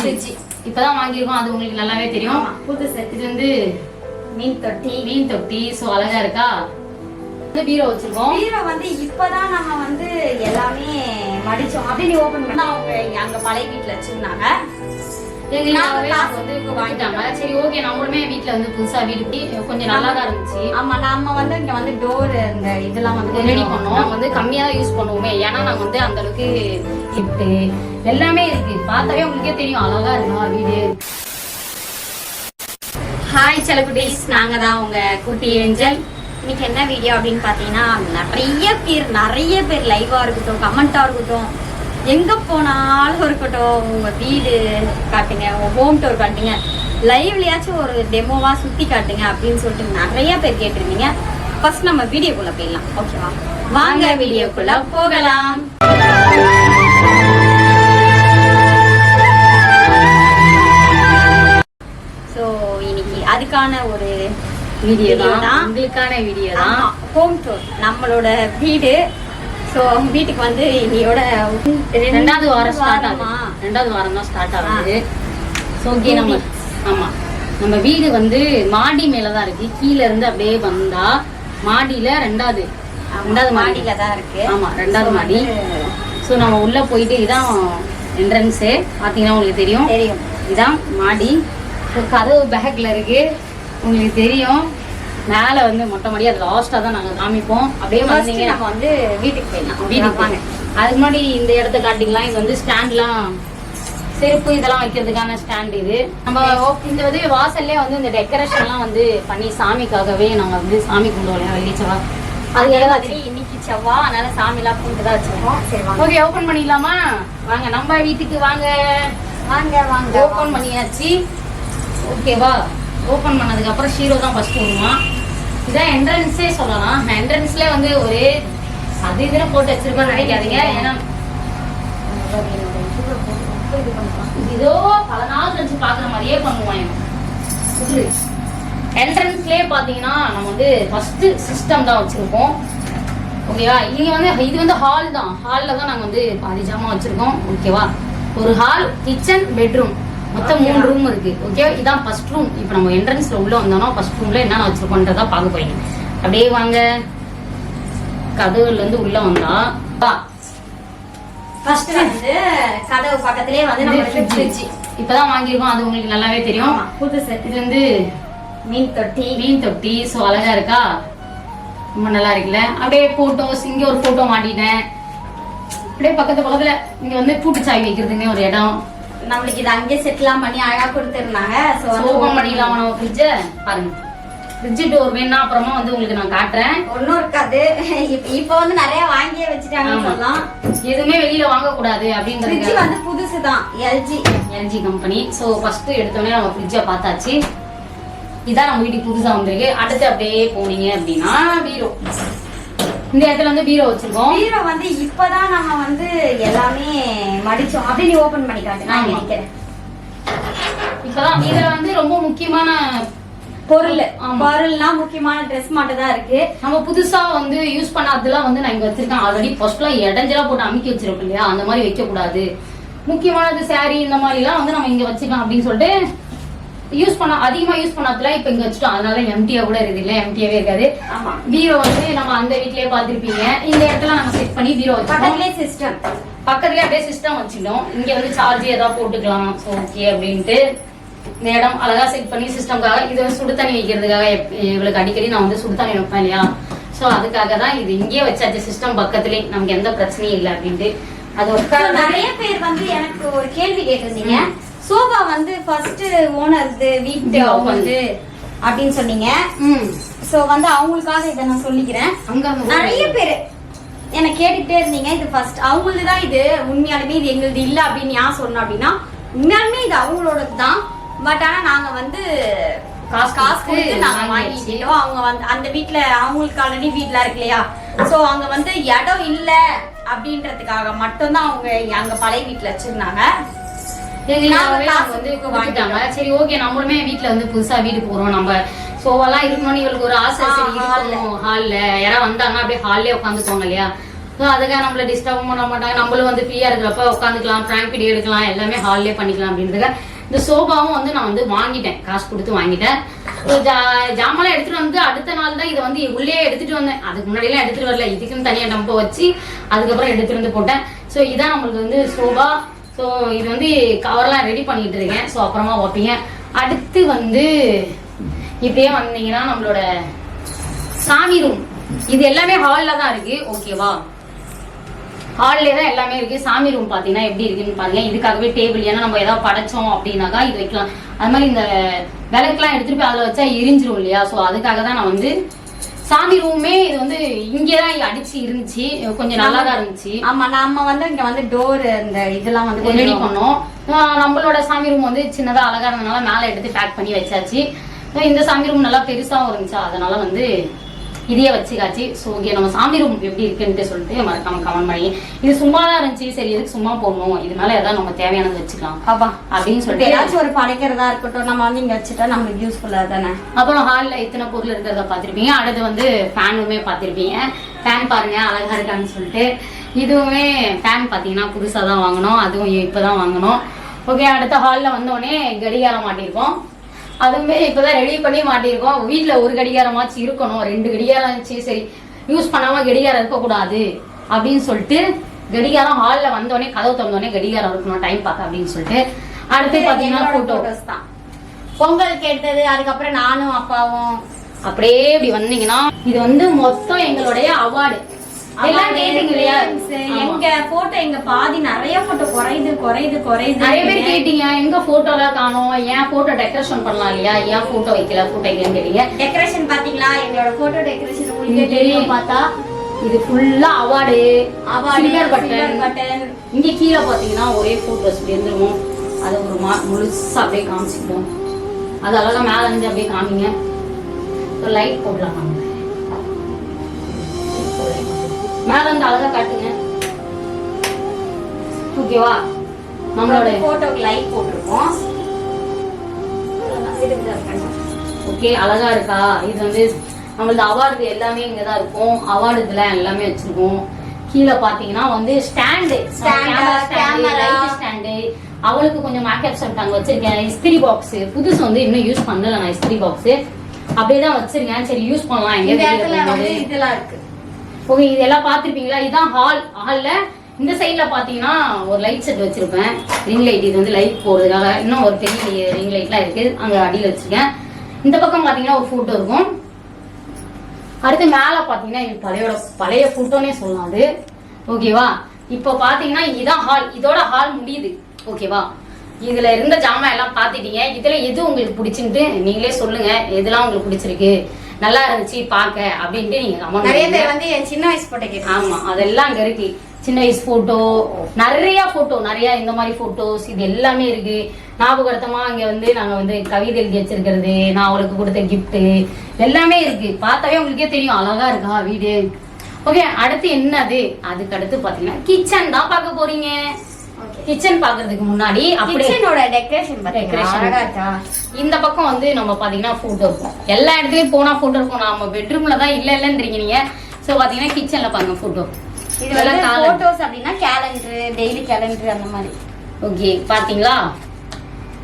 Fridge இப்பதான் வாங்கியிருக்கோம். அது உங்களுக்கு நல்லாவே தெரியும். புதுசு இது வந்து மீன் தொட்டி. மீன் தொட்டி. ஸோ அழகா இருக்கா? வந்து பீரோ வச்சிருக்கோம். பீரோ வந்து இப்பதான் நம்ம வந்து எல்லாமே மடிச்சோம். அப்படியே நீ ஓபன் பண்ணா. அவங்க அங்க பழைய வீட்டுல வச்சிருந்தாங்க. நாங்க அவங்க வந்து வாங்கிட்டாங்க. சரி ஓகே நம்மளுமே வீட்ல வந்து புதுசா வீடு கொஞ்சம் நல்லா தான் இருந்துச்சு. ஆமா நம்ம வந்து இங்க வந்து டோர் இந்த இதெல்லாம் வந்து ரெடி பண்ணோம். வந்து கம்மியா தான் யூஸ் பண்ணுவோமே. ஏன்னா நாங்க வந்து அந்த அளவுக்கு கிஃப்ட் எல்லாமே இருக்கு. பார்த்தாவே உங்களுக்கே தெரியும் அழகா இருக்கா. வீடு. ஹாய் செலகுட்டீஸ் நாங்க தான் உங்க குட்டி ஏஞ்சல். இன்னைக்கு என்ன வீடியோ அப்படின்னு பாத்தீங்கன்னா நிறைய பேர் நிறைய பேர் லைவா இருக்கட்டும் கமெண்டா இருக்கட்டும் எங்க போனாலும் இருக்கட்டும் உங்க வீடு காட்டுங்க உங்க ஹோம் டூர் காட்டுங்க. லைவ்லயாச்சும் ஒரு டெமோவா சுத்தி காட்டுங்க அப்படின்னு சொல்லிட்டு நிறைய பேர் கேட்டிருந்தீங்க. ஃபர்ஸ்ட் நம்ம வீடியோக்குள்ள போயிடலாம். ஓகேவா வாங்க வீடியோக்குள்ள போகலாம். ஸோ இன்னைக்கு அதுக்கான ஒரு வீடியோ தான். உங்களுக்கான வீடியோ தான் ஹோம் டூர் நம்மளோட வீடு. ஸோ வீட்டுக்கு வந்து இன்னையோட ரெண்டாவது வாரம் ஸ்டார்ட்? ஆகுது. ரெண்டாவது வாரம்? தான் ஸ்டார்ட் ஆகுது. ஸோ ஓகே நம்ம ஆமா. நம்ம வீடு வந்து மாடி மேல தான் இருக்கு. கீழ இருந்து அப்படியே வந்தா மாடியில ரெண்டாவது ரெண்டாவது மாடி. மாடியில தான் இருக்கு. ஆமா ரெண்டாவது மாடி. ஸோ நம்ம உள்ள போயிட்டு இதான் என்ட்ரன்ஸு பார்த்தீங்கன்னா உங்களுக்கு தெரியும். தெரியும். இதான் மாடி. கதவு பேக்ல இருக்கு. உங்களுக்கு தெரியும். மேல வந்து மொட்டை மாடி அது லாஸ்டா தான் நாங்க காமிப்போம். அப்படியே வந்தீங்க நம்ம வந்து வீட்டுக்கு போயிடலாம். வீட்டுக்கு வாங்க. அதுக்கு முன்னாடி இந்த இடத்த காட்டிக்கலாம். இது வந்து ஸ்டாண்ட்லாம் செருப்பு இதெல்லாம் வைக்கிறதுக்கான ஸ்டாண்ட் இது. நம்ம இந்த வந்து வாசல்லே வந்து இந்த டெக்கரேஷன்லாம் வந்து பண்ணி சாமிக்காகவே நாங்க வந்து சாமி கும்பிடுவோம் வெளிச்சவா அதே அது மாதிரி இன்னைக்கு செவ்வா. அதனால சாமி எல்லாம் பூண்டு தான் வச்சிருக்கோம். ஓகே ஓபன் பண்ணிடலாமா? வாங்க நம்ம வீட்டுக்கு வாங்க. வாங்க வாங்க. ஓபன் பண்ணியாச்சு. ஓகேவா ஓபன் பண்ணதுக்கு அப்புறம் ஷீரோ தான் ஃபர்ஸ்ட் வருவான் இதான் என்ட்ரன்ஸே சொல்லலாம். என்ட்ரன்ஸ்ல வந்து ஒரே அது இதில் போட்டு வச்சிருக்கோம்னு நினைக்காதீங்க. ஏன்னா இதோ பல நாள் கழிச்சு பாக்குற மாதிரியே பண்ணுவான் என்ட்ரன்ஸ்லயே பாத்தீங்கன்னா நம்ம வந்து ஃபர்ஸ்ட் சிஸ்டம் தான் வச்சிருக்கோம். ஓகேவா இங்க வந்து இது வந்து ஹால் தான். ஹால்ல தான் நாங்க வந்து பாதி ஜாமான் வச்சிருக்கோம். ஓகேவா ஒரு ஹால் கிச்சன் பெட்ரூம் மொத்தம் மூணு ரூம் இருக்கு. ஓகே இதான் ஃபர்ஸ்ட் ரூம் இப்போ நம்ம என்ட்ரன்ஸ்ல உள்ள வந்தோம்னா ஃபர்ஸ்ட் ரூம்ல என்னென்ன வச்சிருக்கோன்றதா பார்க்க போறீங்க. அப்படியே வாங்க. கதவுல இருந்து உள்ள வந்தா வா. ஃபர்ஸ்ட் வந்து கதவு பக்கத்திலே வந்து நம்ம ஃப்ரிட்ஜ் ஃப்ரிட்ஜ் இப்பதான் வாங்கியிருக்கோம். அது உங்களுக்கு நல்லாவே தெரியும். ஆமா. புதுசு. இது வந்து மீன் தொட்டி. மீன் தொட்டி. ஸோ அழகா இருக்கா? ரொம்ப நல்லா இருக்குல்ல? அப்படியே போட்டோஸ் இங்க ஒரு போட்டோ மாட்டிட்டேன். அப்படியே பக்கத்து பக்கத்துல இங்க வந்து பூட்டுச்சாவி வைக்கிறதுக்குன்னே ஒரு இடம். நம்மளுக்கு இது அங்கேயே செட்டிலாம் பண்ணி அழகா கொடுத்துருந்தாங்க. ஸோ ஓபன் பண்ணிடலாம் நம்ம ஃப்ரிட்ஜ பாருங்க. ஃப்ரிட்ஜ் டோர் வேணா அப்புறமா வந்து உங்களுக்கு நான் காட்டுறேன். ஒன்றும் இருக்காது. இப்ப வந்து நிறைய வாங்கியே வச்சுட்டாங்கன்னு ஆமா. சொல்லலாம். எதுவுமே வெளியில வாங்க கூடாது ஃப்ரிட்ஜ் அப்படின்றது வந்து புதுசு தான் LG LG company so first எடுத்தோடனே நம்ம ஃப்ரிட்ஜை பார்த்தாச்சு. இதான் நம்ம வீட்டுக்கு புதுசா வந்திருக்கு. அடுத்து அப்படியே போனீங்க அப்படின்னா பீரோ இந்த இடத்துல வந்து பீரோ வச்சிருக்கோம். பீரோ வந்து இப்பதான் நம்ம வந்து எல்லாமே மடிச்சோம். அப்படியே நீ ஓபன் பண்ணி காட்டு நான். நினைக்கிறேன். இப்பதான் இதுல வந்து ரொம்ப முக்கியமான பொருள். பொருள்னா முக்கியமான ட்ரெஸ் மட்டும் தான் இருக்கு. நம்ம புதுசா வந்து யூஸ் பண்ணாதெல்லாம் வந்து நான் இங்க வச்சிருக்கேன். ஆல்ரெடி ஃபர்ஸ்ட்லாம் இடைஞ்சலா போட்டு அமுக்கி வச்சிருப்போம் இல்லையா? அந்த மாதிரி வைக்க கூடாது முக்கியமானது saree இந்த மாதிரி எல்லாம் வந்து நம்ம இங்க வச்சுக்கலாம் அப்படின்னு சொல்லிட்டு யூஸ் பண்ண அதிகமா யூஸ் பண்ணாததுல இப்ப இங்க வச்சுட்டோம். அதனால எம்டியா கூட இருக்குது இல்ல எம்டியாவே இருக்காது. பீரோ வந்து நம்ம அந்த வீட்லயே பாத்திருப்பீங்க இந்த இடத்துல நம்ம செட் பண்ணி பீரோ பக்கத்துலயே சிஸ்டம் பக்கத்துலயே அப்படியே சிஸ்டம் வச்சிட்டோம் இங்க வந்து சார்ஜ் ஏதாவது போட்டுக்கலாம். ஓகே அப்படின்ட்டு. இந்த இடம் அழகா செட் பண்ணி சிஸ்டம்காக இது வந்து சுடு தண்ணி வைக்கிறதுக்காக இவளுக்கு அடிக்கடி நான் வந்து சுடு தண்ணி வைப்பேன் இல்லையா? சோ அதுக்காக தான் இது இங்கேயே வச்சாச்சு சிஸ்டம் பக்கத்துலயே. நமக்கு எந்த பிரச்சனையும் இல்லை அப்படின்ட்டு. அது நிறைய பேர் வந்து எனக்கு ஒரு கேள்வி கேட்டிருந்தீங்க. சோபா வந்து ஃபர்ஸ்ட் ஓனர் வீட்டு அவங்க வந்து அப்படின்னு சொன்னீங்க. ம். சோ வந்து அவங்களுக்காக இதை நான் சொல்லிக்கிறேன். நிறைய பேரு என்ன கேட்டுக்கிட்டே இருந்தீங்க. இது ஃபர்ஸ்ட் அவங்களது தான் இது. உண்மையாலுமே இது எங்களுது இல்ல அப்படின்னு ஏன் சொன்னோம் அப்படின்னா உண்மையாலுமே இது அவங்களோட தான் பட் ஆனா நாங்க வந்து காசு காசு கொடுத்து நாங்க. வாங்கிட்டோம் அவங்க வந்து அந்த வீட்ல அவங்களுக்கு ஆல்ரெடி வீட்ல இருக்கு இல்லையா? சோ அங்க வந்து இடம் இல்ல அப்படின்றதுக்காக மட்டும்தான் அவங்க அங்க பழைய வீட்ல வச்சிருந்தாங்க. வந்து காசு வாங்கிட்டாங்க சரி ஓகே நம்மளுமே வீட்ல வந்து புதுசா வீடு போறோம். நம்ம சோவெல்லாம் இருக்கணும்னு இவளுக்கு ஒரு ஆசை. சரி. இருக்கணும் ஹால்ல யாராவது வந்தாங்கன்னா அப்படியே ஹால்லே உட்காந்துக்கோங்க இல்லையா? ஸோ அதுக்காக நம்மள டிஸ்டர்ப் பண்ண மாட்டாங்க. நம்மளும் வந்து ஃப்ரீயா இருக்கிறப்ப உட்காந்துக்கலாம் ப்ராங்க் வீடியோ எடுக்கலாம் எல்லாமே ஹால்லே பண்ணிக்கலாம் அப்படின்றதுக்காக இந்த சோபாவும் வந்து நான் வந்து வாங்கிட்டேன். காசு கொடுத்து வாங்கிட்டேன். So, ஜா- ஜாமான்லாம் எடுத்துட்டு வந்து அடுத்த நாள் தான் இதை வந்து உள்ளே எடுத்துட்டு வந்தேன். அதுக்கு முன்னாடியெல்லாம் எடுத்துட்டு வரல. இதுக்குன்னு தனியா டம்போ வச்சு அதுக்கப்புறம் எடுத்துட்டு வந்து போட்டேன். ஸோ இதான் நம்மளுக்கு வந்து சோபா. ஸோ இது வந்து கவர்லாம் ரெடி பண்ணிட்டு இருக்கேன். ஸோ அப்புறமா வைப்பீங்க அடுத்து வந்து இப்படியே வந்தீங்கன்னா நம்மளோட சாமி ரூம் இது எல்லாமே ஹாலில் தான் இருக்கு. ஓகேவா ஹால்லே தான் எல்லாமே இருக்கு. சாமி ரூம் பார்த்தீங்கன்னா எப்படி இருக்குன்னு பாருங்க. இதுக்காகவே டேபிள் ஏன்னா நம்ம ஏதாவது படைச்சோம் அப்படின்னாக்கா இது வைக்கலாம். அது மாதிரி இந்த விளக்குலாம் எடுத்துட்டு போய் அதில் வச்சா எரிஞ்சிரும் இல்லையா? ஸோ அதுக்காக தான் நான் வந்து சாமி ரூமே இது வந்து இங்கே தான் அடிச்சு இருந்துச்சு. கொஞ்சம் நல்லா தான் இருந்துச்சு. ஆமா நம்ம வந்து இங்க வந்து டோர் இந்த இதெல்லாம் வந்து ரெடி பண்ணோம். நம்மளோட சாமி ரூம் வந்து சின்னதா அழகா இருந்தனால மேல எடுத்து பேக் பண்ணி வச்சாச்சு. இந்த சாமி ரூம் நல்லா பெருசாவும் இருந்துச்சா. அதனால வந்து இதையே வச்சுக்காச்சு. ஸோ ஓகே நம்ம சாமி ரூம் எப்படி இருக்குன்ட்டு சொல்லிட்டு மறக்காம கமெண்ட் பண்ணி இது சும்மா தான் இருந்துச்சு சரி எதுக்கு சும்மா போடணும்? இது மேல ஏதாவது நம்ம தேவையானது வச்சுக்கலாம். அப்பா அப்படின்னு இப்ப சொல்லிட்டு ஏதாச்சும் ஒரு படைக்கிறதா இருக்கட்டும் நம்ம வந்து இங்க வச்சுட்டா நம்மளுக்கு யூஸ்ஃபுல்லா தானே? அப்புறம் ஹால்ல இத்தனை பொருள் இருக்கிறத பார்த்திருப்பீங்க. அடுத்து வந்து ஃபேனுமே பார்த்திருப்பீங்க. ஃபேன் பாருங்க அழகா இருக்கான்னு சொல்லிட்டு. இதுவுமே ஃபேன் பார்த்தீங்கன்னா புதுசாக தான் வாங்கினோம் அதுவும் இப்பதான் வாங்கினோம் ஓகே அடுத்த ஹாலில் வந்தோடனே கடிகாரம் மாட்டியிருக்கோம். அதுவுமே இப்போதான் ரெடி பண்ணி மாட்டியிருக்கோம் வீட்டில் ஒரு கடிகாரமாச்சு இருக்கணும். ரெண்டு கடிகாரம் இருந்துச்சு சரி யூஸ் பண்ணாம கடிகாரம் இருக்கக்கூடாது அப்படின்னு சொல்லிட்டு கடிகாரம் ஹாலில் வந்தோடனே கதவு திறந்தோடனே கடிகாரம் இருக்கணும் டைம் பார்க்க அப்படின்னு சொல்லிட்டு. அடுத்து பார்த்தீங்கன்னா ஃபோட்டோ போட்டோஸ் தான். பொங்கல் கேட்டது அதுக்கப்புறம் நானும் அப்பாவும். அப்படியே இப்படி வந்தீங்கன்னா இது வந்து மொத்தம் எங்களுடைய அவார்டு எல்லாம் கேட்டீங்க இல்லையா. எங்க போட்டோ எங்க பாதி நிறைய போட்டோ குறையுது குறையுது குறையுது நிறைய பேர் கேட்டீங்க எங்க போட்டோ எல்லாம் காணோம்? ஏன் போட்டோ டெக்கரேஷன் பண்ணலாம் இல்லையா? ஏன் போட்டோ வைக்கல போட்டோ வைக்கலன்னு கேட்டீங்க. டெக்கரேஷன் பாத்தீங்களா எங்களோட போட்டோ டெக்கரேஷன் உங்களுக்கு தெரியும் பார்த்தா? இது ஃபுல்லா அவார்டு அவார்டு பட்டன் பட்டன் இங்க கீழே பாத்தீங்கன்னா ஒரே போட்டோஸ் இருந்துருவோம் அதை ஒரு மா முழுசா அப்படியே காமிச்சிப்போம் அது அழகா மேல இருந்து அப்படியே காமிங்க. லைட் போடலாம் வாங்க. மேல இருந்து அழகா காட்டுங்க. ஓகேவா நம்மளோட போட்டோக்கு லைட் போட்டிருக்கோம். ஓகே அழகா இருக்கா? இது வந்து நம்மளது அவார்டு எல்லாமே இங்க தான் இருக்கும். அவார்டு இதுல எல்லாமே வச்சிருக்கோம். கீழே பாத்தீங்கன்னா வந்து ஸ்டாண்டு. ஸ்டாண்டு அவளுக்கு கொஞ்சம் மேக்கப் சொல்லிட்டாங்க வச்சிருக்கேன். இஸ்திரி பாக்ஸ் புதுசு வந்து இன்னும் யூஸ் பண்ணல நான் இஸ்திரி பாக்ஸ் அப்படியே தான் வச்சிருக்கேன். சரி யூஸ் பண்ணலாம். எங்க. இதெல்லாம் இருக்கு. ஓகே இதெல்லாம் பார்த்துருப்பீங்களா? இதுதான் ஹால் ஹாலில் இந்த சைடில் பார்த்தீங்கன்னா ஒரு லைட் செட் வச்சுருப்பேன். ரிங் லைட் இது வந்து லைட் போடுறதுக்காக. இன்னும் ஒரு பெரிய ரிங் லைட்லாம் இருக்குது அங்கே அடியில் வச்சுருக்கேன். இந்த பக்கம் பார்த்தீங்கன்னா ஒரு ஃபோட்டோ இருக்கும். அடுத்து மேலே பார்த்தீங்கன்னா இது பழையோட பழைய ஃபோட்டோன்னே சொல்லலாம் அது. ஓகேவா இப்போ பார்த்தீங்கன்னா இதுதான் ஹால் இதோட ஹால் முடியுது. ஓகேவா இதுல இருந்த ஜாமான் எல்லாம் பார்த்துட்டீங்க. இதுல எது உங்களுக்கு பிடிச்சின்ட்டு நீங்களே சொல்லுங்க. எதெல்லாம் உங்களுக்கு பிடிச்சிருக்கு? நல்லா இருந்துச்சு பார்க்க அப்படின்ட்டு நீங்க comment நிறைய. பேர் வந்து என் சின்ன வயசு போட்டோ கேட்டாங்க ஆமா அதெல்லாம் அங்க இருக்கு. சின்ன வயசு போட்டோ நிறைய போட்டோ நிறைய இந்த மாதிரி போட்டோஸ் இது எல்லாமே இருக்கு. ஞாபகார்த்தமா அங்க வந்து நாங்க வந்து கவிதை எழுதி வச்சிருக்கிறது நான் அவளுக்கு கொடுத்த gift எல்லாமே இருக்கு. பார்த்தாவே உங்களுக்கே தெரியும் அழகா இருக்கா வீடு. ஓகே அடுத்து என்னது? அதுக்கு அடுத்து பாத்தீங்கன்னா கிச்சன் தான் பார்க்க போறீங்க. கிச்சன் பாக்குறதுக்கு முன்னாடி கிச்சனோட டெக்கரேஷன் இருக்கா? இந்த பக்கம் வந்து நம்ம பாத்தீங்கன்னா போட்டோ இருக்கும். எல்லா இடத்துலயும் போனா போட்டோ இருக்கும். நம்ம பெட்ரூம்ல தான் இல்ல இல்லன்றீங்க நீங்க. சோ பாத்தீங்கன்னா கிச்சன்ல பாருங்க போட்டோ இது வந்து போட்டோஸ் அப்படின்னா கேலண்டர் டெய்லி கேலண்டர் அந்த மாதிரி. ஓகே பாத்தீங்களா?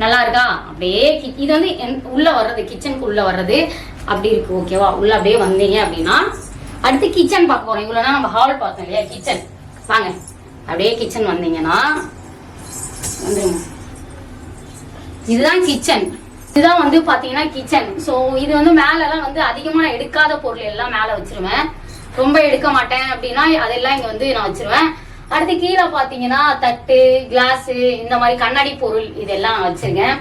நல்லா இருக்கா? அப்படியே இது வந்து உள்ள வர்றது கிச்சனுக்கு உள்ள வர்றது. அப்படி இருக்கு ஓகேவா உள்ள அப்படியே வந்தீங்க அப்படின்னா அடுத்து கிச்சன் பார்க்க போறோம். இவ்வளவு நேரம் நம்ம ஹால் பார்த்தோம் இல்லையா? கிச்சன் வாங்க. அப்படியே கிச்சன் வந்தீங்கன்னா இதுதான் கிச்சன் இதுதான் வந்து பாத்தீங்கன்னா கிச்சன் சோ இது வந்து மேல எல்லாம் வந்து அதிகமா நான் எடுக்காத பொருள் எல்லாம் மேல வச்சிருவேன். ரொம்ப எடுக்க மாட்டேன் அப்படின்னா அதெல்லாம் இங்க வந்து நான் வச்சிருவேன். அடுத்து கீழே பாத்தீங்கன்னா தட்டு கிளாஸ் இந்த மாதிரி கண்ணாடி பொருள் இதெல்லாம் நான் வச்சிருக்கேன்.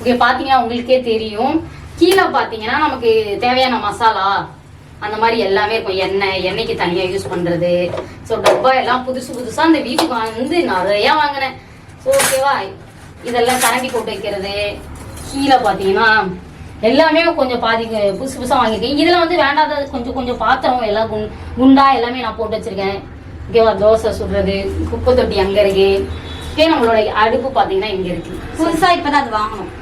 இங்க பாத்தீங்கன்னா உங்களுக்கே தெரியும். கீழே பாத்தீங்கன்னா நமக்கு தேவையான மசாலா அந்த மாதிரி எல்லாமே இருக்கும். எண்ணெய் எண்ணெய்க்கு தனியா யூஸ் பண்றது. ஸோ டப்பா எல்லாம் புதுசு புதுசா அந்த வீட்டுக்கு வந்து நிறைய வாங்கினேன். ஓகேவா இதெல்லாம் கரண்டி போட்டு வைக்கிறது. கீழே பார்த்தீங்கன்னா எல்லாமே கொஞ்சம் பாதி புதுசு புதுசாக வாங்கியிருக்கேன். இதில் வந்து வேண்டாத கொஞ்சம் கொஞ்சம் பாத்திரம் எல்லாம் குண் குண்டா எல்லாமே நான் போட்டு வச்சிருக்கேன். ஓகேவா தோசை சுடுறது குப்பை தொட்டி அங்கே இருக்கு. இதே நம்மளோட அடுப்பு பார்த்தீங்கன்னா இங்கே இருக்கு. புதுசா இப்பதான் அது வாங்கணும்.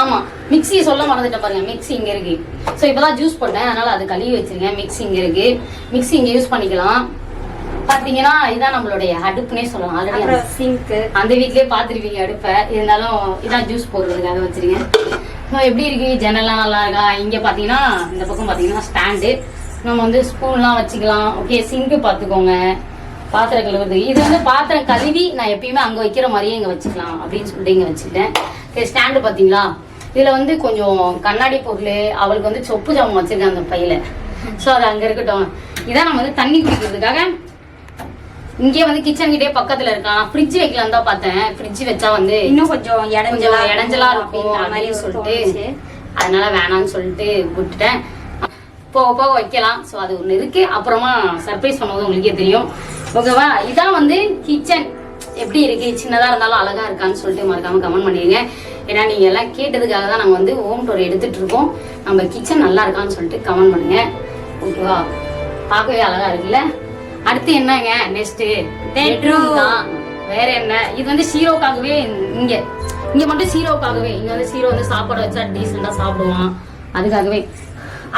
ஆமா மிக்ஸி சொல்ல மறந்துட்டேன் பாருங்க. மிக்ஸி இங்க இருக்கு. சோ இப்பதான் ஜூஸ் போட்டேன். அதனால அது கழுவி வச்சிருக்கேன். மிக்ஸி இங்க இருக்கு. மிக்ஸி இங்க யூஸ் பண்ணிக்கலாம். பாத்தீங்கன்னா இதான் நம்மளுடைய அடுப்புனே சொல்லலாம். ஆல்ரெடி சிங்க் அந்த வீட்லயே பாத்துருப்பீங்க அடுப்பை. இருந்தாலும் இதான் ஜூஸ் போடுறதுக்காக வச்சிருக்கேன். எப்படி இருக்கு? ஜன்னல்லாம் நல்லா இருக்கா? இங்க பாத்தீங்கன்னா இந்த பக்கம் பாத்தீங்கன்னா ஸ்டாண்டு நம்ம வந்து ஸ்பூன்லாம் வச்சுக்கலாம். ஓகே சிங்க் பாத்துக்கோங்க. பாத்திரம் கழுவுறது இது வந்து பாத்திரம் கழுவி நான் எப்பயுமே அங்க வைக்கிற மாதிரியே இங்க வச்சுக்கலாம் அப்படின்னு சொல்லிட்டு இங்க வச்சுக்கிட்டேன். ஸ்டாண்டு பாத்தீங்களா? இதுல வந்து கொஞ்சம் கண்ணாடி பொருள் அவளுக்கு வந்து சொப்பு ஜாமான் வச்சிருக்கேன் அந்த பையில. ஸோ அது அங்க இருக்கட்டும். இதான் நம்ம வந்து தண்ணி குடிக்கிறதுக்காக இங்கே வந்து கிச்சன் கிட்டே பக்கத்துல இருக்கான். ஃப்ரிட்ஜ் வைக்கலாம் தான் பார்த்தேன். ஃப்ரிட்ஜ் வச்சா வந்து இன்னும் கொஞ்சம் இடைஞ்சலா இடைஞ்சலா இருக்கும் மாதிரி சொல்லிட்டு. அதனால வேணாம்னு சொல்லிட்டு விட்டுட்டேன். போக போக வைக்கலாம். ஸோ அது ஒன்று இருக்கு. அப்புறமா சர்ப்ரைஸ் பண்ணும்போது உங்களுக்கே தெரியும். ஓகேவா? இதான் வந்து கிச்சன் எப்படி இருக்கு? சின்னதா இருந்தாலும் அழகா இருக்கான்னு சொல்லிட்டு மறக்காம கமெண்ட் பண்ணிடுங்க. ஏன்னா நீங்க எல்லாம் கேட்டதுக்காக தான் நாங்க வந்து ஹோம் டோர் எடுத்துட்டு இருக்கோம். நம்ம கிச்சன் நல்லா இருக்கான்னு சொல்லிட்டு கமெண்ட் பண்ணுங்க. ஓகேவா? பார்க்கவே அழகா இருக்குல்ல? அடுத்து என்னங்க? நெக்ஸ்ட் வேற என்ன? இது வந்து சீரோக்காகவே இங்க. இங்க மட்டும் சீரோக்காகவே. இங்க வந்து சீரோ வந்து சாப்பாடு வச்சா டீசெண்டா சாப்பிடுவான். அதுக்காகவே.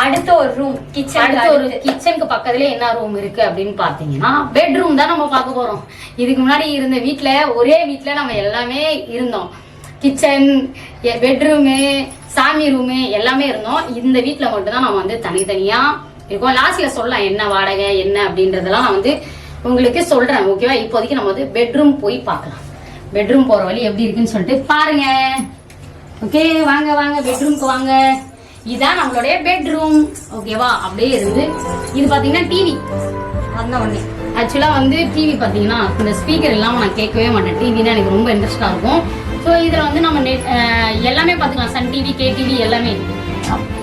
அடுத்த ஒரு ரூம் கிச்சன் அடுத்து ஒரு கிச்சனுக்கு பக்கத்துல என்ன ரூம் இருக்கு அப்படின்னு பாத்தீங்கன்னா பெட்ரூம் தான் நம்ம பார்க்க போறோம். இதுக்கு முன்னாடி இருந்த வீட்ல ஒரே வீட்ல நம்ம எல்லாமே இருந்தோம். கிச்சன் பெட்ரூமு சாமி ரூமு எல்லாமே இருந்தோம். இந்த வீட்ல மட்டும் தான் நம்ம வந்து தனித்தனியா இருக்கும் லாஸ்ட்ல சொல்லலாம் என்ன வாடகை என்ன அப்படின்றதெல்லாம் நான் வந்து உங்களுக்கு சொல்றேன் ஓகேவா இப்போதைக்கு நம்ம வந்து பெட்ரூம் போய் பார்க்கலாம். பெட்ரூம் போற வழி எப்படி இருக்குன்னு சொல்லிட்டு பாருங்க. ஓகே வாங்க வாங்க பெட்ரூம்க்கு வாங்க. இதான் நம்மளுடைய பெட்ரூம் ஓகேவா அப்படியே இருந்து இது பாத்தீங்கன்னா டிவி வந்த உடனே ஆக்சுவலா வந்து டிவி பாத்தீங்கன்னா இந்த ஸ்பீக்கர் இல்லாம நான் கேட்கவே மாட்டேன். டிவினா எனக்கு ரொம்ப இன்ட்ரெஸ்டா இருக்கும். ஸோ இதுல வந்து நம்ம நெட் எல்லாமே பாத்துக்கலாம் சன் டிவி கே டிவி எல்லாமே.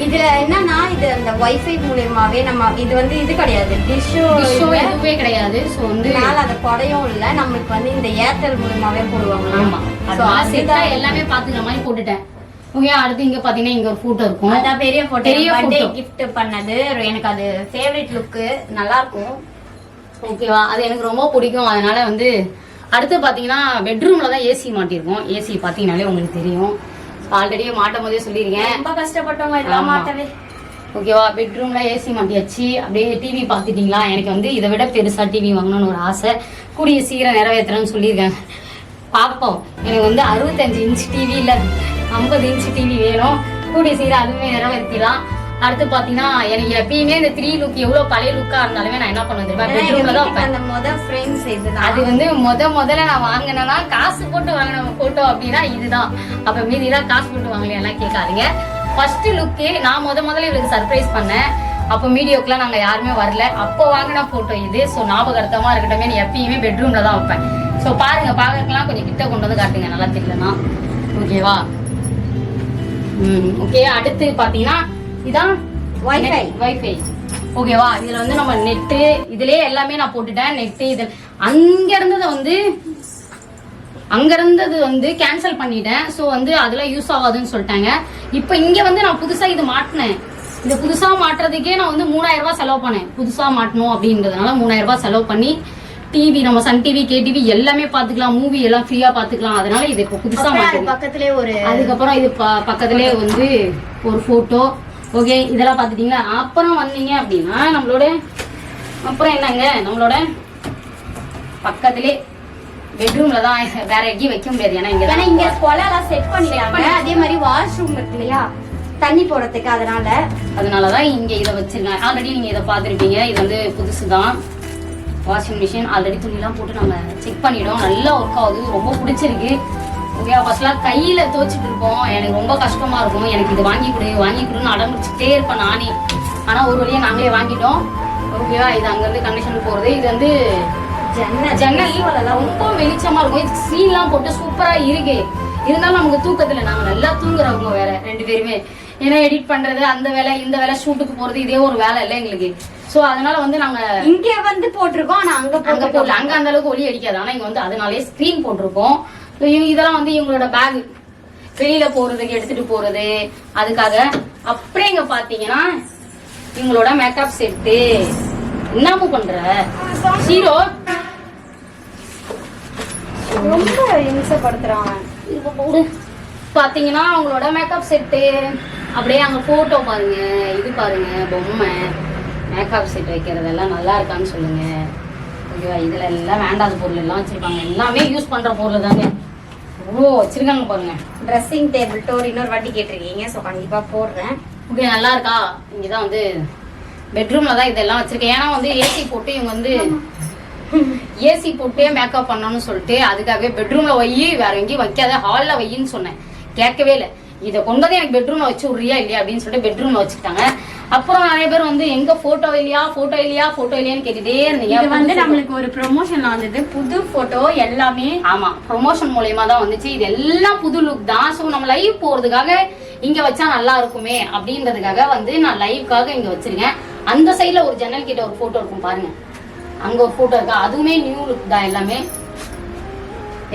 இதுல என்னன்னா இது அந்த வைஃபை மூலியமாவே நம்ம இது வந்து இது கிடையாது. டிஷ்ஷோ ஷோ எதுவுமே கிடையாது. ஸோ வந்து மேல அந்த கொடையும் இல்ல. நம்மளுக்கு வந்து இந்த ஏர்டெல் மூலியமாவே போடுவாங்க ஆமா. அதனால செட்டா எல்லாமே பாத்துக்கிற மாதிரி போட்டுட்டேன். ஓகே அடுத்து இங்க பாத்தீங்கன்னா இங்க ஒரு போட்டோ இருக்கும். அதான் பெரிய போட்டோ பெரிய பர்த்டே. கிஃப்ட் பண்ணது. எனக்கு அது ஃபேவரட் லுக்கு நல்லா இருக்கும் ஓகேவா அது எனக்கு ரொம்ப பிடிக்கும். அதனால வந்து அடுத்து பாத்தீங்கன்னா பெட்ரூம்ல தான் ஏசி மாட்டியிருக்கோம் ஏசி பாத்தீங்கன்னாலே உங்களுக்கு தெரியும். ஆல்ரெடி மாட்டும் போதே சொல்லியிருக்கேன் ரொம்ப கஷ்டப்பட்டவங்க இதெல்லாம். மாட்டவே. ஓகேவா பெட்ரூம்ல ஏசி மாட்டியாச்சு. அப்படியே டிவி பார்த்துட்டீங்களா? எனக்கு வந்து இதை விட பெருசா டிவி வாங்கணும்னு ஒரு ஆசை. கூடிய சீக்கிரம் நிறைவேற்றுறேன்னு சொல்லியிருக்காங்க. பார்ப்போம். எனக்கு வந்து அறுபத்தஞ்சு இன்ச் டிவி இல்ல ஐம்பது இன்ச் டிவி வேணும். கூடிய சீக்கிரம் அதுவுமே நிறைவேற்றிடலாம். அடுத்து பாத்தீங்கன்னா எனக்கு எப்பயுமே இந்த த்ரீ லுக் எவ்வளவு பழைய லுக்கா இருந்தாலுமே நான் என்ன பண்ணுவேன் தெரியுமா? அது வந்து முத முதல்ல நான் வாங்கினேன்னா காசு போட்டு வாங்கின போட்டோ அப்படின்னா இதுதான். அப்ப மீதிலாம் காசு போட்டு வாங்கலையெல்லாம் கேட்காதீங்க. ஃபர்ஸ்ட் லுக்கு நான் முத முதல்ல இவளுக்கு சர்ப்ரைஸ் பண்ணேன். அப்போ மீடியோக்கெல்லாம் நாங்க யாருமே வரல. அப்போ வாங்கின போட்டோ இது. ஸோ ஞாபகார்த்தமா இருக்கட்டுமே நீ எப்பயுமே பெட்ரூம்ல தான் வைப்பேன். ஸோ பாருங்க பாக்கறதுக்கெல்லாம் கொஞ்சம் கிட்ட கொண்டு வந்து காட்டுங்க. நல்லா தெரியலனா. ஓகேவா ம் ஓகே அடுத்து பாத்தீங்கன்னா இதான் Wi-Fi. வைஃபை ஓகேவா இதுல வந்து நம்ம நெட்டு இதுலயே எல்லாமே நான் போட்டுட்டேன். நெட்டு இது அங்க இருந்ததை வந்து அங்க இருந்தது வந்து கேன்சல் பண்ணிட்டேன். ஸோ வந்து அதெல்லாம் யூஸ் ஆகாதுன்னு சொல்லிட்டாங்க. இப்போ இங்க வந்து நான் புதுசா இது மாட்டினேன். இந்த புதுசா மாட்டுறதுக்கே நான் வந்து மூணாயிரம் ரூபாய் செலவு பண்ணேன். புதுசா மாட்டணும் அப்படின்றதுனால மூணாயிரம் ரூபாய் செலவு பண்ணி டிவி நம்ம சன் டிவி கே டிவி எல்லாமே பாத்துக்கலாம் மூவி எல்லாம் ஃப்ரீயா பாத்துக்கலாம் அதனால இது இப்போ புதுசா மாட்டேன் பக்கத்துலயே ஒரு அதுக்கப்புறம் இது பக்கத்துலயே வந்து ஒரு போட்டோ ஓகே இதெல்லாம் பாத்துட்டீங்களா அப்புறம் வந்தீங்க அப்படின்னா நம்மளோட அப்புறம் என்னங்க? நம்மளோட பக்கத்திலே பெட்ரூம்ல தான் வேற எங்கேயும் வைக்க முடியாது. ஏன்னா இங்க ஏன்னா இங்க கொலைலாம் செட் பண்ணிட்டாங்க. அதே மாதிரி வாஷ்ரூம் இருக்கு இல்லையா? தண்ணி போறதுக்கு அதனால. அதனாலதான் இங்க இதை வச்சிருக்கேன் ஆல்ரெடி நீங்க இதை பார்த்திருப்பீங்க. இது வந்து புதுசு தான் வாஷிங் மிஷின் ஆல்ரெடி துணிலாம் போட்டு நாங்க செக் பண்ணிட்டோம். நல்லா ஒர்க் ஆகுது. ரொம்ப பிடிச்சிருக்கு. ஓகே ஃபர்ஸ்ட்லாம் கையில துவச்சிட்டு இருப்போம் எனக்கு ரொம்ப கஷ்டமா இருக்கும். எனக்கு இது வாங்கி கொடு வாங்கி கொடுன்னு அடம் பிடிச்சிட்டே இருப்பேன் நானே. ஆனா ஒரு வழியா நாங்களே வாங்கிட்டோம். ஓகேவா இது அங்க இருந்து கண்டிஷன் போறது. இது வந்து ஜன்னல். ஜன்னல் ரொம்ப வெளிச்சமா இருக்கும். இது சீன்லாம் போட்டு சூப்பரா இருக்கு. இருந்தாலும் நமக்கு தூக்கத்துல நாங்க நல்லா தூங்குறவங்க வேற ரெண்டு பேருமே. ஏன்னா எடிட் பண்றது அந்த வேலை இந்த வேலை ஷூட்டுக்கு போறது இதே ஒரு வேலை இல்லை எங்களுக்கு. சோ அதனால வந்து நாங்க இங்க வந்து போட்டிருக்கோம் ஆனா அங்க அங்க போடல அங்க அந்த அளவுக்கு ஒளி அடிக்காது. ஆனா இங்க வந்து அதனாலே ஸ்கிரீன் போட்டிருக்கோம். இதெல்லாம் வந்து இவங்களோட பேக் வெளியில போறதுக்கு எடுத்துட்டு போறது. அதுக்காக அப்படியே இங்க பாத்தீங்கன்னா இவங்களோட மேக்கப் செட்டு என்னமோ பண்ற? ஹீரோ ரொம்ப இம்சப்படுத்துறான். பாத்தீங்கன்னா அவங்களோட மேக்கப் செட்டு அப்படியே அங்க போட்டோ பாருங்க. இது பாருங்க பொம்மை. மேக்கப் செட் வைக்கிறதெல்லாம் நல்லா இருக்கான்னு சொல்லுங்க. ஓகேவா இதுல எல்லாம் வேண்டாத பொருள் எல்லாம் வச்சிருக்காங்க எல்லாமே யூஸ் பண்ற பொருள் தாங்க எவ்வளோ வச்சிருக்காங்க பாருங்க. ட்ரெஸ்ஸிங் டேபிள் டோர் இன்னொரு வாட்டி கேட்டிருக்கீங்க ஸோ கண்டிப்பா போடுறேன். ஓகே நல்லா இருக்கா? இங்கதான் வந்து பெட்ரூம்ல தான் இதெல்லாம் வச்சிருக்கேன். ஏன்னா வந்து ஏசி போட்டு இவங்க வந்து ஏசி போட்டே மேக்கப் பண்ணணும்னு சொல்லிட்டு அதுக்காகவே பெட்ரூம்ல வை வேற எங்கேயும் வைக்காத ஹால்ல வையின்னு சொன்னேன். கேட்கவே இல்லை. இதை கொண்டு வந்து எனக்கு பெட்ரூம்ல வச்சு விட்றியா இல்லையா அப்படின்னு சொல்லிட்டு பெட்ரூம்ல வச்சுக்கிட்டாங்க. அப்புறம் நிறைய பேர் வந்து எங்க போட்டோ இல்லையா? போட்டோ இல்லையா? போட்டோ இல்லையான்னு கேட்டுட்டே இருந்தீங்க. இது வந்து நம்மளுக்கு ஒரு ப்ரொமோஷன்ல வந்தது புது போட்டோ எல்லாமே ஆமா ப்ரொமோஷன் மூலியமா தான் வந்துச்சு. இது எல்லாம் புது லுக் தான். ஸோ நம்ம லைவ் போறதுக்காக இங்க வச்சா நல்லா இருக்குமே அப்படின்றதுக்காக வந்து நான் லைவ்க்காக இங்க வச்சிருக்கேன். அந்த சைடுல ஒரு ஜன்னல் கிட்ட ஒரு போட்டோ இருக்கும் பாருங்க. அங்க ஒரு போட்டோ இருக்கா? அதுவுமே நியூ லுக் தான் எல்லாமே.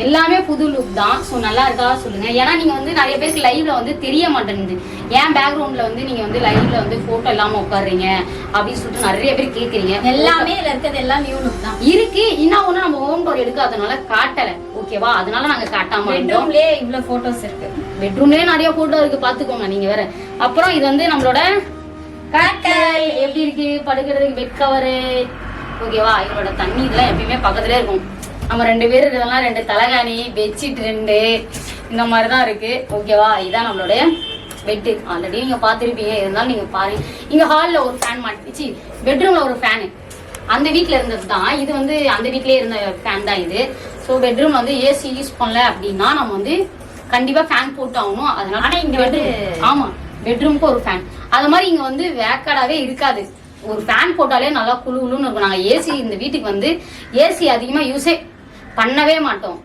எல்லாமே புது லுக் தான். ஸோ நல்லா இருக்கா? சொல்லுங்க. ஏன்னா நீங்க வந்து நிறைய பேருக்கு லைவ்ல வந்து தெரிய மாட்டேங்குது. ஏன் பேக்ரவுண்ட்ல வந்து நீங்க வந்து லைவ்ல வந்து போட்டோ இல்லாம உட்காடுறீங்க அப்படின்னு சொல்லிட்டு நிறைய பேர் கேக்குறீங்க. எல்லாமே இதுல இருக்கிறது எல்லாம் நியூ லுக் தான். இருக்கு. இன்னும் ஒண்ணு நம்ம ஹோம் டோர் எடுக்காதனால காட்டல. ஓகேவா அதனால நாங்க காட்டாம பெட்ரூம்லயே இவ்வளவு போட்டோஸ் இருக்கு. பெட்ரூம்லயே நிறைய போட்டோ இருக்கு. பாத்துக்கோங்க நீங்க வேற. அப்புறம் இது வந்து நம்மளோட எப்படி இருக்கு? படுக்கிறதுக்கு பெட் கவரு ஓகேவா இதோட தண்ணி இதெல்லாம் எப்பயுமே பக்கத்துலயே இருக்கும். நம்ம ரெண்டு பேர் இதெல்லாம் ரெண்டு தலகாணி பெட்ஷீட் ரெண்டு. இந்த மாதிரி தான் இருக்கு ஓகேவா இதான் நம்மளுடைய பெட்டு ஆல்ரெடி நீங்க பார்த்திருப்பீங்க. இருந்தாலும் நீங்க பாருங்க இங்க ஹால்ல ஒரு ஃபேன் மாட்டிச்சு பெட்ரூம்ல ஒரு ஃபேனு அந்த வீட்ல இருந்தது தான் இது வந்து அந்த வீட்லயே இருந்த ஃபேன் தான் இது. ஸோ பெட்ரூம் வந்து ஏசி யூஸ் பண்ணல அப்படின்னா நம்ம வந்து கண்டிப்பா ஃபேன் போட்டு ஆகணும். அதனால ஆனா இங்க வந்து- ஆமா. பெட்ரூம்க்கு ஒரு ஃபேன் அது மாதிரி இங்க வந்து வேக்காடாவே இருக்காது. ஒரு ஃபேன் போட்டாலே நல்லா குளு குளுன்னு இருக்கும். நாங்க ஏசி இந்த வீட்டுக்கு வந்து ஏசி அதிகமா யூஸே பண்ணவே மாட்டோம்.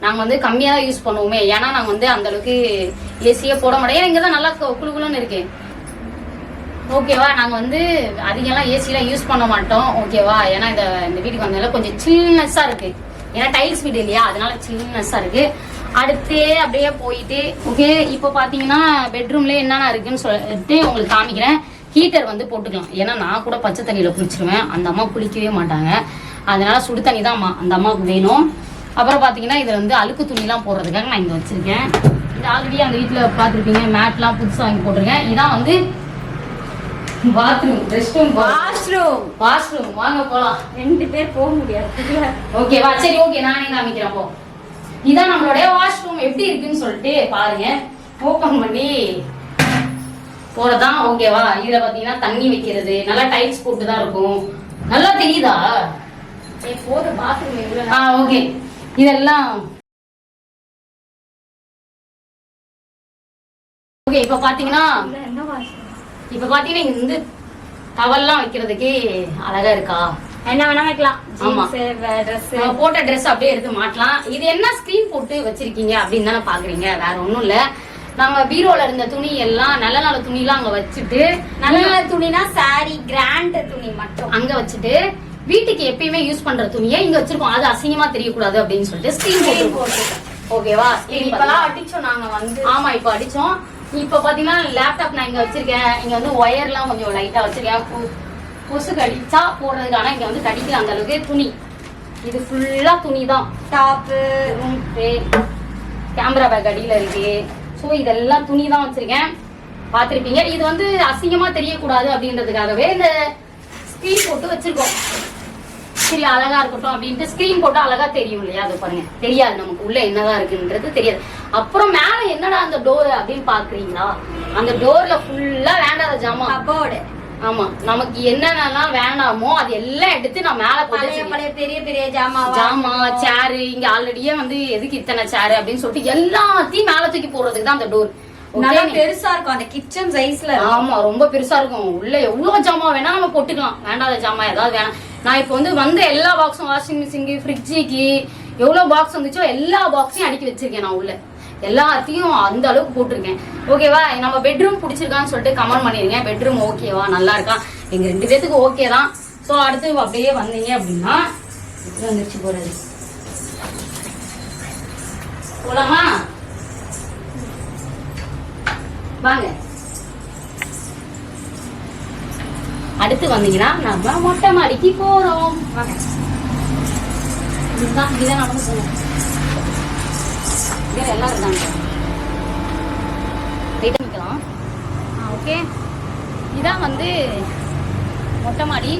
நாங்கள் வந்து கம்மியாக தான் யூஸ் பண்ணுவோமே. ஏன்னா நாங்கள் வந்து அந்த அளவுக்கு ஏசியே போட மாட்டோம். ஏன்னா இங்கே தான் நல்லா கு- குளு குளுன்னு இருக்கு. ஓகேவா நாங்கள் வந்து அதிகம்லாம் ஏசிலாம் யூஸ் பண்ண மாட்டோம். ஓகேவா ஏன்னா இந்த இந்த வீட்டுக்கு வந்ததெல்லாம் கொஞ்சம் சில்னஸ்ஸாக இருக்கு. ஏன்னா டைல்ஸ் வீடு இல்லையா? அதனால சில்னஸ்ஸாக இருக்கு. அடுத்தே அப்படியே போயிட்டு ஓகே இப்போ பார்த்தீங்கன்னா பெட்ரூம்ல என்னென்ன இருக்குன்னு சொல்லிட்டு உங்களுக்கு காமிக்கிறேன். ஹீட்டர் வந்து போட்டுக்கலாம். ஏன்னா நான் கூட பச்சை தண்ணியில் குளிச்சிருவேன். அந்த அம்மா குளிக்கவே மாட்டாங்க. அதனால சுடு தண்ணி தான் அம்மா அந்த அம்மாவுக்கு வேணும். அப்புறம் பாத்தீங்கன்னா இதுல வந்து அழுக்கு துணிலாம் போடுறதுக்காக நான் இங்க வச்சிருக்கேன். இது ஆல்ரெடி அந்த வீட்டுல பாத்திருப்பீங்க மேட்லாம் புதுசா வாங்கி போட்டிருக்கேன். இதான் வந்து bathroom rest room washroom washroom வாங்க போலாம். ரெண்டு பேர் போக முடியாது. ஓகேவா சரி ஓகே நானே காமிக்கிறேன் அப்போ இதான் நம்மளுடைய வாஷ்ரூம் எப்படி இருக்குன்னு சொல்லிட்டு பாருங்க. ஓபன் பண்ணி போறதான் ஓகேவா இதுல பாத்தீங்கன்னா தண்ணி வைக்கிறது. நல்லா டைல்ஸ் போட்டு தான் இருக்கும். நல்லா தெரியுதா? ஆ ஓகே இதெல்லாம் ஓகே இப்ப வாஷ்ரூம் இப்ப பாத்தீங்கன்னா இங்க வந்து டவல்லாம் வைக்கிறதுக்கு அழகா இருக்கா? என்ன வேணா வைக்கலாம். ஆமா. ட்ரெஸ் போட்ட ட்ரெஸ் அப்படியே எடுத்து மாட்டலாம். இது என்ன ஸ்கிரீன் போட்டு வச்சிருக்கீங்க அப்படின்னு தானே பாக்குறீங்க. வேற ஒண்ணும் இல்ல. நம்ம பீரோல இருந்த துணி எல்லாம் நல்ல நல்ல துணி எல்லாம் அங்க வச்சுட்டு நல்ல நல்ல துணினா சாரி கிராண்ட் துணி மட்டும். அங்க வச்சுட்டு வீட்டுக்கு எப்பயுமே யூஸ் பண்ற துணியை இங்க வச்சிருக்கோம். அது அசிங்கமா தெரியக்கூடாது அப்படின்னு சொல்லிட்டு ஸ்கிரீன் போட்டுருக்கோம். ஓகேவா? இப்பெல்லாம் அடிச்சோம் நாங்க வந்து. ஆமா இப்ப அடிச்சோம். இப்ப பாத்தீங்கன்னா லேப்டாப் நான் இங்க வச்சிருக்கேன். இங்க வந்து ஒயர்லாம் கொஞ்சம் லைட்டா வச்சிருக்கேன். கொசு கடிச்சா போடுறதுக்கான இங்க வந்து கடிக்கிற அந்த அளவுக்கு துணி. இது ஃபுல்லா துணி தான். டாப்பு கேமரா பேக் அடியில இருக்கு. ஸோ இதெல்லாம் துணி தான் வச்சிருக்கேன். பார்த்திருப்பீங்க. இது வந்து அசிங்கமா தெரியக்கூடாது அப்படின்றதுக்காகவே இந்த ஸ்கிரீன் போட்டு வச்சிருக்கோம். சரி அழகா இருக்கட்டும் அப்படின்ட்டு ஸ்கிரீன் போட்டு அழகா தெரியும் இல்லையா? அது பாருங்க. தெரியாது நமக்கு. உள்ள என்னதான் இருக்குன்றது தெரியாது. அப்புறம் மேல என்னடா அந்த டோர் அப்படின்னு பாக்குறீங்களா? அந்த டோர்ல ஃபுல்லா வேண்டாத ஜாமான். கபோர்டு ஆமா. நமக்கு என்னென்னலாம் வேண்டாமோ அது எல்லாம் எடுத்து நான் மேல பழைய. பழைய பெரிய பெரிய ஜாமாவா? ஜாமா சேரு இங்க ஆல்ரெடியே வந்து எதுக்கு இத்தனை சேரு அப்படின்னு சொல்லிட்டு எல்லாத்தையும் மேல தூக்கி போடுறதுக்கு தான் அந்த டோர் நல்லா பெருசா இருக்கும் அந்த கிச்சன் சைஸ்ல ஆமா ரொம்ப பெருசா இருக்கும். உள்ள எவ்வளவு ஜாமா வேணா நம்ம போட்டுக்கலாம். வேண்டாத ஜாமா ஏதாவது வேணாம். நான் இப்போ வந்து வந்த எல்லா பாக்ஸும் வாஷிங் மிஷினுக்கு ஃப்ரிட்ஜுக்கு எவ்வளவு பாக்ஸ் வந்துச்சோ எல்லா பாக்ஸையும் அடுக்கி வச்சிருக்கேன் நான் உள்ள. எல்லாத்தையும் அந்த அளவுக்கு போட்டிருக்கேன். ஓகேவா நம்ம பெட்ரூம் பிடிச்சிருக்கான்னு சொல்லிட்டு கமெண்ட் பண்ணிருங்க. பெட்ரூம் ஓகேவா நல்லா இருக்கா? எங்க ரெண்டு பேத்துக்கு ஓகே தான். ஸோ அடுத்து அப்படியே வந்தீங்க அப்படின்னா வந்துருச்சு போறது? போலாமா? வாங்க. அடுத்து வந்தீங்கன்னா நம்ம மொட்டை மாடிக்கு போறோம். வாங்க. இதுதான் இதான் நடந்து போகணும் வேற எல்லாம் இருந்தாங்க ரைட்டா ஓகே இதான் வந்து மொட்டை மாடி.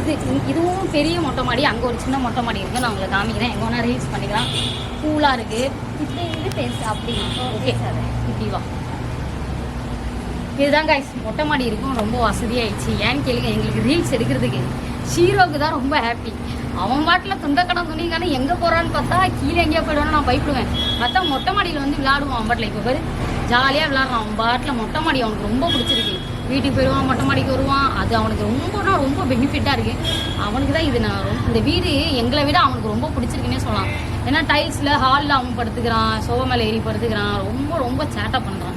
இது இதுவும் பெரிய மொட்டை மாடி. அங்கே ஒரு சின்ன மொட்டை மாடி இருக்குது நான் உங்களை காமிக்கிறேன். எங்கே வேணால் ரீல்ஸ் பண்ணிக்கலாம். கூலாக இருக்குது இப்போ இது பெருசு அப்படி ஓகே இப்படி வா. இதுதான் கைஸ் மொட்டை மாடி இருக்கும் ரொம்ப வசதியாயிடுச்சு. ஏன்னு கேளுங்க எங்களுக்கு ரீல்ஸ் எடுக்கிறதுக்கு. ஷீரோக்கு தான் ரொம்ப ஹாப்பி அவன் பாட்டில் துண்டக்கடம் துணிக்கான எங்கே போகிறான்னு பார்த்தா கீழே எங்கேயோ போயிடுவான்னு நான் பயப்படுவேன். பார்த்தா மொட்டை மாடியில் வந்து விளாடுவான் அவன் பாட்டில். இப்போ பேர் ஜாலியாக விளாட்றான். அவன் பாட்டில் மொட்டை மாடி அவனுக்கு ரொம்ப பிடிச்சிருக்கு. வீட்டுக்கு போயிடுவான் மொட்டை மாடிக்கு வருவான். அது அவனுக்கு ரொம்பனா ரொம்ப பெனிஃபிட்டாக இருக்குது அவனுக்கு தான் இது நான் ரொம்ப இந்த வீடு எங்களை விட அவனுக்கு ரொம்ப பிடிச்சிருக்குன்னே சொல்லலாம். ஏன்னா டைல்ஸில் ஹாலில் அவன் படுத்துக்கிறான் சோபா மேலே ஏறி படுத்துக்கிறான். ரொம்ப ரொம்ப சேட்டை பண்ணுறான்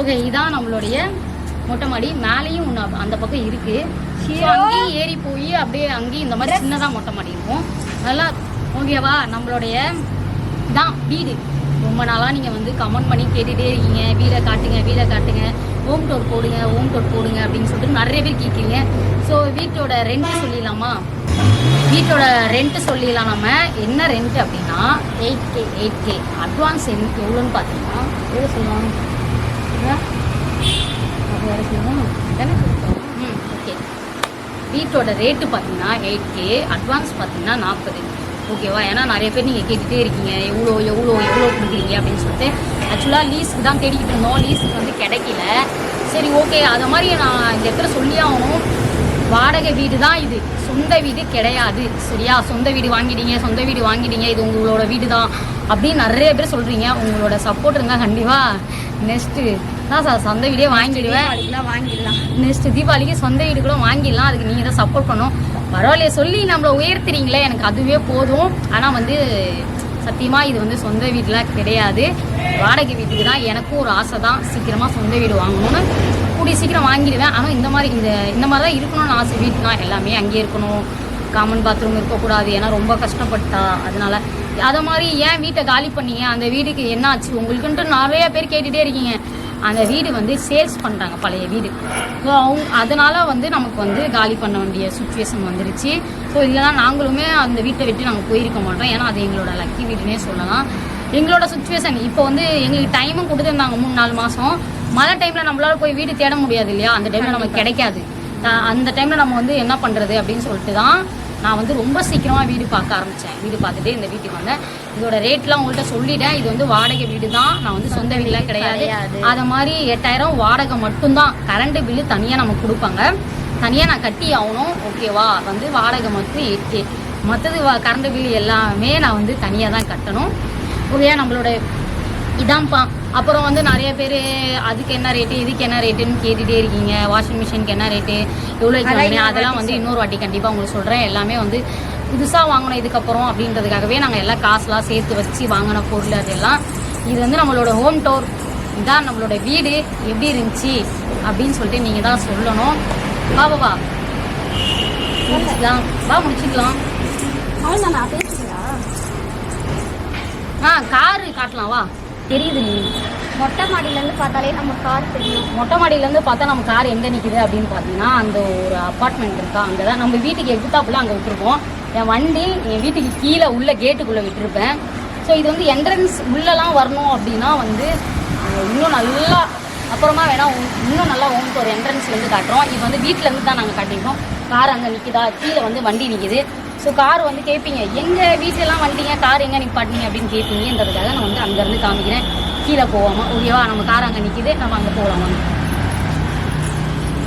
ஓகே இதான் நம்மளுடைய மொட்டை மாடி. மேலேயும் ஒன்று அந்த பக்கம் இருக்கு. அங்கேயும் ஏறி போய் அப்படியே அங்கேயும் இந்த மாதிரி சின்னதாக மொட்டை மாடி இருக்கும். நல்லா ஓகேவா? நம்மளுடைய இதான் வீடு. ரொம்ப நாளாக நீங்கள் வந்து கமெண்ட் பண்ணி கேட்டுகிட்டே இருக்கீங்க. வீடை காட்டுங்க வீடை காட்டுங்க. ஹோம் டோர் போடுங்க ஹோம் டோர் போடுங்க அப்படின்னு சொல்லிட்டு நிறைய பேர் கேட்குறீங்க. ஸோ வீட்டோட ரெண்ட் சொல்லிடலாமா? வீட்டோட ரெண்ட் சொல்லிடலாம் நம்ம. என்ன ரெண்ட் அப்படின்னா eight K eight K advance எவ்வளோன்னு பார்த்தீங்கன்னா எவ்வளோ சொல்லலாம் ஓகே வீட்டோட ரேட்டு பார்த்தீங்கன்னா எயிட் கே அட்வான்ஸ் பார்த்தீங்கன்னா நாற்பது ஓகேவா ஏன்னா நிறைய பேர் நீங்கள் கேட்டுகிட்டே இருக்கீங்க. எவ்வளோ எவ்வளோ எவ்வளோ கொடுக்குறீங்க அப்படின்னு சொல்லிட்டு. ஆக்சுவலாக லீஸ்க்கு தான் தேடிக்கிட்டு இருந்தோம். லீஸுக்கு வந்து கிடைக்கல. சரி ஓகே அதை மாதிரி நான் இந்த இடத்துல சொல்லி ஆகணும். வாடகை வீடு தான் இது. சொந்த வீடு கிடையாது. சரியா? சொந்த வீடு வாங்கிட்டீங்க சொந்த வீடு வாங்கிட்டீங்க. இது உங்களோட வீடு தான் அப்படின்னு நிறைய பேர் சொல்கிறீங்க உங்களோட சப்போர்ட் இருந்தால் கண்டிப்பாக நெக்ஸ்ட்டு நான் சார் சொந்த வீடே வாங்கிடுவேன் வாங்கிடலாம். நெக்ஸ்ட் தீபாவளிக்கு சொந்த வீடு கூட வாங்கிடலாம். அதுக்கு நீங்கள் தான் சப்போர்ட் பண்ணணும். பரவாயில்லையே சொல்லி நம்மளை உயர்த்துறீங்களே. எனக்கு அதுவே போதும். ஆனால் வந்து சத்தியமாக இது வந்து சொந்த வீட்டில் கிடையாது. வாடகை வீட்டுக்கு தான் எனக்கும் ஒரு ஆசை தான். சீக்கிரமாக சொந்த வீடு வாங்கணும்னு. கூடிய சீக்கிரம் வாங்கிடுவேன். ஆனால் இந்த மாதிரி இந்த இந்த மாதிரி தான் இருக்கணும்னு ஆசை. வீட்டுனா எல்லாமே அங்கேயே இருக்கணும். காமன் பாத்ரூம் இருக்கக்கூடாது. ஏன்னா ரொம்ப கஷ்டப்பட்டா. அதனால அதை மாதிரி ஏன் வீட்டை காலி பண்ணீங்க? அந்த வீடுக்கு என்ன ஆச்சு உங்களுக்குன்ட்டு நிறைய பேர் கேட்டுகிட்டே இருக்கீங்க. அந்த வீடு வந்து சேல்ஸ் பண்ணுறாங்க பழைய வீடு. ஸோ அவங்க அதனால் வந்து நமக்கு வந்து காலி பண்ண வேண்டிய சுச்சுவேஷன் வந்துருச்சு. ஸோ இல்லைனா நாங்களுமே அந்த வீட்டை விட்டு நாங்கள் போயிருக்க மாட்டோம். ஏன்னா அது எங்களோட லக்கி வீடுனே சொல்லலாம். எங்களோட சுச்சுவேஷன் இப்போ வந்து எங்களுக்கு டைமும் கொடுத்துருந்தாங்க மூணு நாலு மாதம் மழை டைமில் நம்மளால போய் வீடு தேட முடியாது இல்லையா? அந்த டைமில் நமக்கு கிடைக்காது. அந்த டைமில் நம்ம வந்து என்ன பண்ணுறது அப்படின்னு சொல்லிட்டு தான் நான் வந்து ரொம்ப சீக்கிரமாக வீடு பார்க்க ஆரம்பித்தேன் வீடு பார்த்துட்டு இந்த வீட்டுக்கு வந்தேன். இதோட ரேட்லாம் உங்கள்கிட்ட சொல்லிட்டேன். இது வந்து வாடகை வீடு தான் நான் வந்து சொந்த வீடுலாம் கிடையாது. அதை மாதிரி எட்டாயிரம் வாடகை மட்டும்தான். கரண்ட் பில்லு தனியாக நமக்கு கொடுப்பாங்க. தனியாக நான் கட்டி ஆகணும். ஓகேவா வந்து வாடகை மட்டும் எட்டு மற்றது கரண்ட் பில் எல்லாமே நான் வந்து தனியாக தான் கட்டணும் ஓகே நம்மளோட இதான்ப்பா. அப்புறம் வந்து நிறைய பேர் அதுக்கு என்ன ரேட்டு இதுக்கு என்ன ரேட்டுன்னு கேட்டுகிட்டே இருக்கீங்க. வாஷிங் மிஷினுக்கு என்ன ரேட்டு எவ்வளோ வாங்கினேன் அதெல்லாம் வந்து இன்னொரு வாட்டி கண்டிப்பாக உங்களுக்கு சொல்கிறேன் எல்லாமே வந்து புதுசாக வாங்கணும் இதுக்கப்புறம் அப்படின்றதுக்காகவே நாங்கள் எல்லாம் காசுலாம் சேர்த்து வச்சு வாங்கின பொருள் அதெல்லாம். இது வந்து நம்மளோட ஹோம் டோர் இதான் நம்மளோட வீடு. எப்படி இருந்துச்சு? அப்படின்னு சொல்லிட்டு நீங்கள் தான் சொல்லணும். வா வா வா. முடிச்சுக்கலாம். வா முடிச்சுக்கலாம். ஆ காரு காட்டலாம். வா. தெரியுது நீ. மொட்டை மாடியிலேருந்து பார்த்தாலே நம்ம கார் தெரியும். மொட்டை மாடியிலேருந்து பார்த்தா நம்ம கார் எங்கே நிற்குது அப்படின்னு பார்த்தீங்கன்னா அந்த ஒரு அப்பார்ட்மெண்ட் இருக்கா அங்கே தான் நம்ம வீட்டுக்கு எதிர்த்தாப்புல அங்கே விட்டுருப்போம். என் வண்டி என் வீட்டுக்கு கீழே உள்ள கேட்டுக்குள்ளே விட்டுருப்பேன். ஸோ இது வந்து என்ட்ரன்ஸ் உள்ளெல்லாம் வரணும் அப்படின்னா வந்து இன்னும் நல்லா அப்புறமா வேணால் இன்னும் நல்லா உங்களுக்கு ஒரு என்ட்ரன்ஸ்லேருந்து காட்டுறோம். இது வந்து வீட்டிலேருந்து தான் நாங்கள் காட்டியிருக்கோம். கார் அங்கே நிற்கிதா கீழே வந்து வண்டி நிற்கிது ஸோ கார் வந்து கேட்பீங்க எங்கள் வீட்டிலலாம் வண்டிங்க கார் எங்கே நிப்பாட்டினீங்க அப்படின்னு கேட்பீங்கன்றதுக்காக நான் வந்து அங்கேருந்து காமிக்கிறேன். கீழே போவாமா ஓகேவா நம்ம கார் அங்கே நிற்கிது நம்ம அங்கே போகலாம் வாங்க.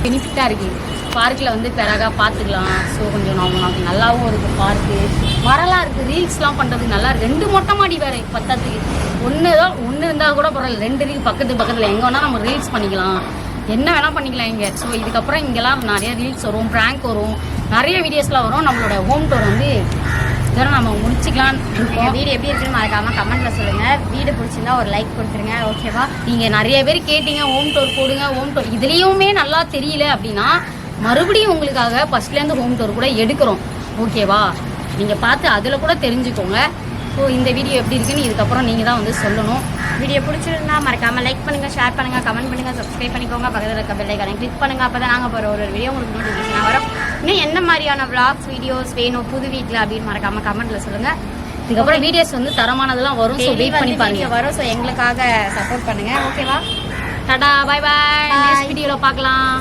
பெனிஃபிட்டாக இருக்குது பார்க்கில் வந்து பிறகா பார்த்துக்கலாம் ஸோ கொஞ்சம் நம்ம நமக்கு நல்லாவும் இருக்குது பார்க்கு மரலாம் இருக்குது ரீல்ஸ்லாம் பண்ணுறதுக்கு நல்லா இருக்குது ரெண்டு மொட்டை மாடி வேறு பத்தாத்துக்கு ஒன்று தான் ஒன்று இருந்தால் கூட பரவாயில்ல. ரெண்டு இருக்கு பக்கத்து பக்கத்தில். எங்கே வேணால் நம்ம ரீல்ஸ் பண்ணிக்கலாம். என்ன வேணால் பண்ணிக்கலாம் இங்கே. ஸோ இதுக்கப்புறம் இங்கெல்லாம் நிறைய ரீல்ஸ் வரும் ப்ராங்க் வரும் நிறைய வீடியோஸ்லாம் வரும். நம்மளோட ஹோம் டோர் வந்து இதெல்லாம் நம்ம முடிச்சுக்கலாம். இருக்கோம் வீடு எப்படி இருக்குன்னு மறக்காமல் கமெண்ட்டில் சொல்லுங்கள் வீடு பிடிச்சிருந்தா ஒரு லைக் கொடுத்துருங்க ஓகேவா நீங்கள் நிறைய பேர் கேட்டீங்க ஹோம் டோர் போடுங்க ஹோம் டோர் இதுலேயுமே நல்லா தெரியல அப்படின்னா மறுபடியும் உங்களுக்காக ஃபஸ்ட்லேருந்து ஹோம் டோர் கூட எடுக்கிறோம் ஓகேவா நீங்கள் பார்த்து அதில் கூட தெரிஞ்சுக்கோங்க. ஸோ இந்த வீடியோ எப்படி இருக்குன்னு இதுக்கப்புறம் நீங்க தான் வந்து சொல்லணும். வீடியோ பிடிச்சிருந்தா மறக்காம லைக் பண்ணுங்க ஷேர் பண்ணுங்க கமெண்ட் பண்ணுங்க சப்ஸ்கிரைப் பண்ணிக்கோங்க. பக்கத்தில் இருக்க பெல் ஐக்கானை கிளிக் பண்ணுங்க அப்பதான் நாங்க போற ஒரு ஒரு வீடியோ உங்களுக்கு நோட்டிஃபிகேஷன் வரும். இன்னும் என்ன மாதிரியான vlogs வீடியோஸ் வேணும் புது வீட்டில் அப்படின்னு மறக்காம கமெண்ட்ல சொல்லுங்க. இதுக்கப்புறம் வீடியோஸ் வந்து தரமானதெல்லாம் வரும் ஸோ வெயிட் பண்ணி பாருங்க. வரும் ஸோ எங்களுக்காக சப்போர்ட் பண்ணுங்க. ஓகேவா டாடா பாய் பாய். நெக்ஸ்ட் வீடியோவில் பார்க்கலாம்.